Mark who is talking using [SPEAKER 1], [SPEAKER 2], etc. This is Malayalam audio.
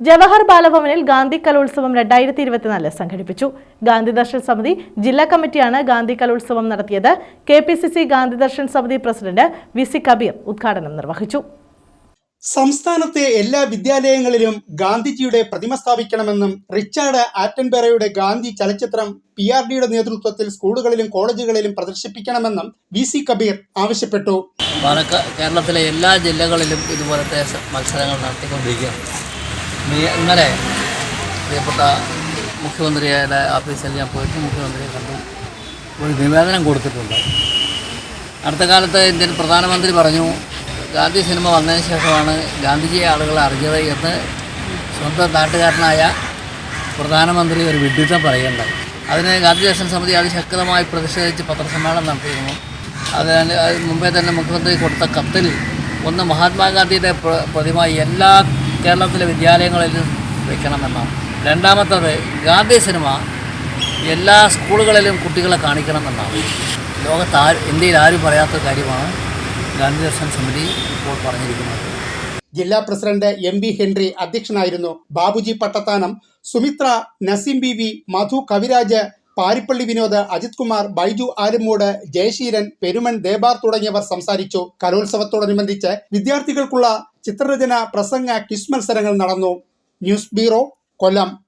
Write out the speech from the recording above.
[SPEAKER 1] ജവഹർ ബാലഭവനിൽ ഗാന്ധി കലോത്സവം രണ്ടായിരത്തി ഇരുപത്തിനാല് സംഘടിപ്പിച്ചു. ഗാന്ധി ദർശൻ സമിതി ജില്ലാ കമ്മിറ്റിയാണ് ഗാന്ധി കലോത്സവം നടത്തിയത്. K P C C Gandhi Darshan Samiti president V C Kabir ഉദ്ഘാടനം നിർവഹിച്ചു.
[SPEAKER 2] സംസ്ഥാനത്തെ എല്ലാ വിദ്യാലയങ്ങളിലും ഗാന്ധിജിയുടെ പ്രതിമ സ്ഥാപിക്കണമെന്നും റിച്ചാർഡ് ആറ്റൻബെറയുടെ ഗാന്ധി ചലച്ചിത്രം പി ആർ ഡിയുടെ നേതൃത്വത്തിൽ സ്കൂളുകളിലും കോളേജുകളിലും പ്രദർശിപ്പിക്കണമെന്നും വി സി കബീർ ആവശ്യപ്പെട്ടു.
[SPEAKER 3] കേരളത്തിലെ എല്ലാ ജില്ലകളിലും ഇതുപോലത്തെ മത്സരങ്ങൾ നടത്തിക്കൊണ്ടിരിക്കുകയാണ്. ഇനി- ഇന്നലെ പ്രിയപ്പെട്ട മുഖ്യമന്ത്രിയുടെ ഓഫീസിൽ ഞാൻ പോയിട്ട് മുഖ്യമന്ത്രിയെ കണ്ടു. ഒരു നിവേദനം കൊടുത്തിട്ടുണ്ട്. അടുത്ത കാലത്ത് ഇന്ത്യൻ പ്രധാനമന്ത്രി പറഞ്ഞു ഗാന്ധി സിനിമ വന്നതിന് ശേഷമാണ് ഗാന്ധിജിയെ ആളുകൾ അറിഞ്ഞത് എന്ന് സ്വന്തം നാട്ടുകാരനായ പ്രധാനമന്ത്രി ഒരു വിഡിത്തം പറയേണ്ടത് അതിന് ഗാന്ധി ദർശൻ സമിതി അതിശക്തമായി പ്രതിഷേധിച്ച് പത്രസമ്മേളനം നടത്തിയിരുന്നു. അതിന് അത് മുമ്പേ തന്നെ മുഖ്യമന്ത്രി കൊടുത്ത കത്തിൽ ഒന്ന് മഹാത്മാഗാന്ധിയുടെ പ്ര- പ്രതിമ എല്ലാ കേരളത്തിലെ വിദ്യാലയങ്ങളിൽ വെക്കണമെന്നാണ്. രണ്ടാമത്തത് ഗാന്ധി സിനിമ എല്ലാ സ്കൂളുകളിലും കുട്ടികളെ കാണിക്കണമെന്നാണ്. ലോകത്ത് ആര് ഇന്ത്യയിൽ ആരും പറയാത്ത കാര്യമാണ് ഗാന്ധി ദർശൻ സമിതി ഇപ്പോൾ പറഞ്ഞിരിക്കുന്നത്.
[SPEAKER 2] ജില്ലാ പ്രസിഡന്റ് എം വി ഹെൻറി അധ്യക്ഷനായിരുന്നു ബാബുജി പട്ടത്താനം. സുമിത്ര നസീം ബി വി മധു കവിരാജ് പാരിപ്പള്ളി വിനോദ് അജിത് കുമാർ ബൈജു ആലുമൂട് ജയശീലൻ പെരുമൻ ദേബാർ തുടങ്ങിയവർ സംസാരിച്ചു. കലോത്സവത്തോടനുബന്ധിച്ച് വിദ്യാർത്ഥികൾക്കുള്ള ചിത്രരചന പ്രസംഗ ക്വിസ് മത്സരങ്ങൾ നടന്നു. News bureau Kollam.